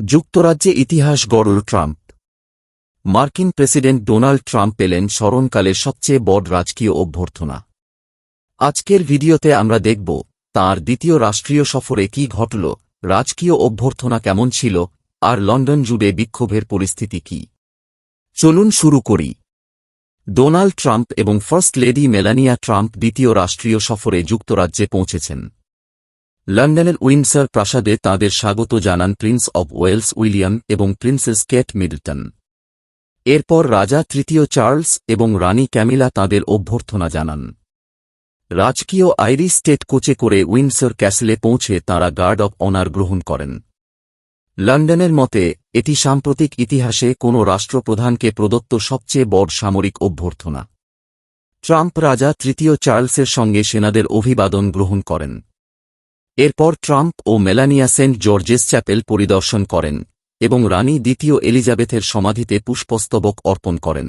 যুক্তরাজ্যে ইতিহাস গড়ল ট্রাম্প। মার্কিন প্রেসিডেন্ট ডোনাল্ড ট্রাম্প পেলেন স্মরণকালের সবচেয়ে বড় রাজকীয় অভ্যর্থনা। আজকের ভিডিওতে আমরা দেখব তার দ্বিতীয় রাষ্ট্রীয় সফরে কি ঘটল, রাজকীয় অভ্যর্থনা কেমন ছিল, আর লন্ডন জুড়ে বিক্ষোভের পরিস্থিতি কি। চলুন শুরু করি। ডোনাল্ড ট্রাম্প এবং ফার্স্ট লেডি মেলানিয়া ট্রাম্প দ্বিতীয় রাষ্ট্রীয় সফরে যুক্তরাজ্যে পৌঁছেছেন। লন্ডনের উইন্ডসর প্রাসাদে তাঁদের স্বাগত জানান প্রিন্স অব ওয়েলস উইলিয়াম এবং প্রিন্সেস কেট মিডলটন। এরপর রাজা তৃতীয় চার্লস এবং রানী ক্যামিলা তাঁদের অভ্যর্থনা জানান। রাজকীয় আইরিশ স্টেট কোচে করে উইন্ডসর ক্যাসেলে পৌঁছে তাঁরা গার্ড অব অনার গ্রহণ করেন। লন্ডনের মতে, এটি সাম্প্রতিক ইতিহাসে কোনো রাষ্ট্রপ্রধানকে প্রদত্ত সবচেয়ে বড় সামরিক অভ্যর্থনা। ট্রাম্প রাজা তৃতীয় চার্লসের সঙ্গে সেনাদের অভিবাদন গ্রহণ করেন। এরপর ট্রাম্প ও মেলানিয়া সেন্ট জর্জেস চ্যাপেল পরিদর্শন করেন এবং রানী দ্বিতীয় এলিজাবেথের সমাধিতে পুষ্পস্তবক অর্পণ করেন।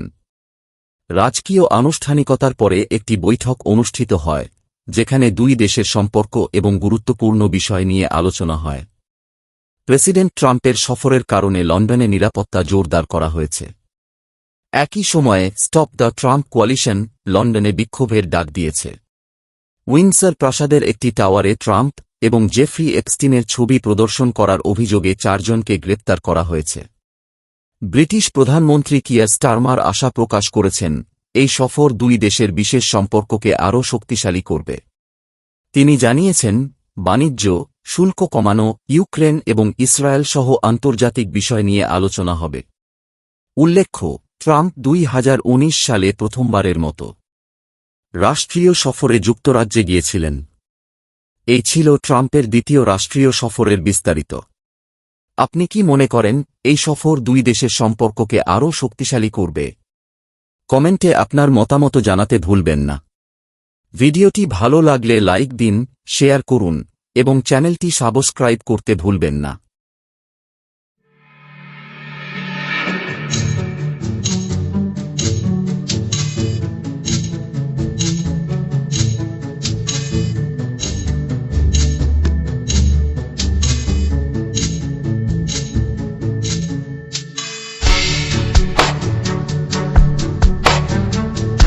রাজকীয় আনুষ্ঠানিকতার পরে একটি বৈঠক অনুষ্ঠিত হয়, যেখানে দুই দেশের সম্পর্ক এবং গুরুত্বপূর্ণ বিষয় নিয়ে আলোচনা হয়। প্রেসিডেন্ট ট্রাম্পের সফরের কারণে লন্ডনে নিরাপত্তা জোরদার করা হয়েছে। একই সময়ে স্টপ দ্য ট্রাম্প কোয়ালিশন লন্ডনে বিক্ষোভের ডাক দিয়েছে। উইন্ডসর প্রাসাদের একটি টাওয়ারে ট্রাম্প এবং জেফ্রি এপস্টিনের ছবি প্রদর্শন করার অভিযোগে চারজনকে গ্রেপ্তার করা হয়েছে। ব্রিটিশ প্রধানমন্ত্রী কিয়া স্টারমার আশা প্রকাশ করেছেন, এই সফর দুই দেশের বিশেষ সম্পর্ককে আরও শক্তিশালী করবে। তিনি জানিয়েছেন, বাণিজ্য, শুল্ক কমানো, ইউক্রেন এবং ইসরায়েল সহ আন্তর্জাতিক বিষয় নিয়ে আলোচনা হবে। উল্লেখ্য, ট্রাম্প দুই হাজার উনিশ সালে প্রথমবারের মতো রাষ্ট্রীয় সফরে যুক্তরাজ্যে গিয়েছিলেন। এই ছিল ট্রাম্পের দ্বিতীয় রাষ্ট্রীয় সফরের বিস্তারিত। আপনি কি মনে করেন, এই সফর দুই দেশের সম্পর্ককে আরও শক্তিশালী করবে? কমেন্টে আপনার মতামত জানাতে ভুলবেন না। ভিডিওটি ভালো লাগলে লাইক দিন, শেয়ার করুন, এবং চ্যানেলটি সাবস্ক্রাইব করতে ভুলবেন না।